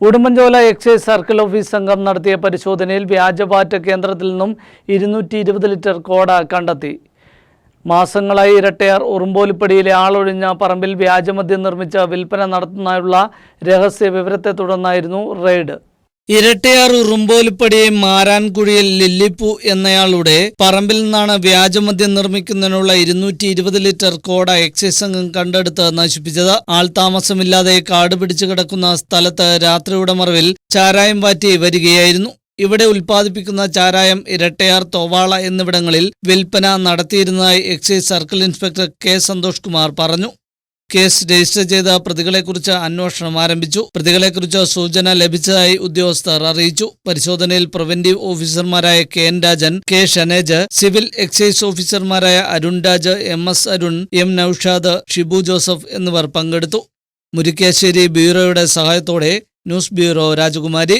Udumbanchola excise circle office സംഘം നടത്തിയ പരിശോധനയിൽ വ്യാജപാറ്റ കേന്ദ്രത്തിൽ നിന്നും ഇരുന്നൂറ്റി ഇരുപത് ലിറ്റർ കോട കണ്ടെത്തി. മാസങ്ങളായി ഇരട്ടയാർ ഉറുമ്പോലിപ്പടിയിലെ ആളൊഴിഞ്ഞ പറമ്പിൽ വ്യാജമദ്യം നിർമ്മിച്ച വിൽപ്പന നടത്തുന്നതിനുള്ള രഹസ്യ വിവരത്തെ തുടർന്നായിരുന്നു റെയ്ഡ്. ഇരട്ടയാർ ഉറുമ്പോലിപ്പടി മാരാൻകുഴിയിൽ ലില്ലിപ്പു എന്നയാളുടെ പറമ്പിൽ നിന്നാണ് വ്യാജമദ്യം നിർമ്മിക്കുന്നതിനുള്ള ഇരുന്നൂറ്റി ഇരുപത് ലിറ്റർ കോട എക്സൈസ് സംഘം കണ്ടെടുത്ത് നശിപ്പിച്ചത്. ആൾ താമസമില്ലാതെ കാട് പിടിച്ചു കിടക്കുന്ന സ്ഥലത്ത് രാത്രിയുടെ മറവിൽ ചാരായം വാറ്റി വരികയായിരുന്നു. ഇവിടെ ഉൽപ്പാദിപ്പിക്കുന്ന ചാരായം ഇരട്ടയാർ തോവാള എന്നിവിടങ്ങളിൽ വിൽപ്പന നടത്തിയിരുന്നതായി excise circle inspector K Santhosh Kumar പറഞ്ഞു. കേസ് രജിസ്റ്റർ ചെയ്ത പ്രതികളെക്കുറിച്ച് അന്വേഷണം ആരംഭിച്ചു. പ്രതികളെക്കുറിച്ച് സൂചന ലഭിച്ചതായി ഉദ്യോഗസ്ഥർ അറിയിച്ചു. പരിശോധനയിൽ പ്രിവന്റീവ് ഓഫീസർമാരായ K N Rajan K Shanej civil excise ഓഫീസർമാരായ Arun Raj M S Arun M Noushad Shibu Joseph എന്നിവർ പങ്കെടുത്തു. മുരിക്കാശ്ശേരി ബ്യൂറോയുടെ സഹായത്തോടെ ന്യൂസ് ബ്യൂറോ രാജകുമാരി.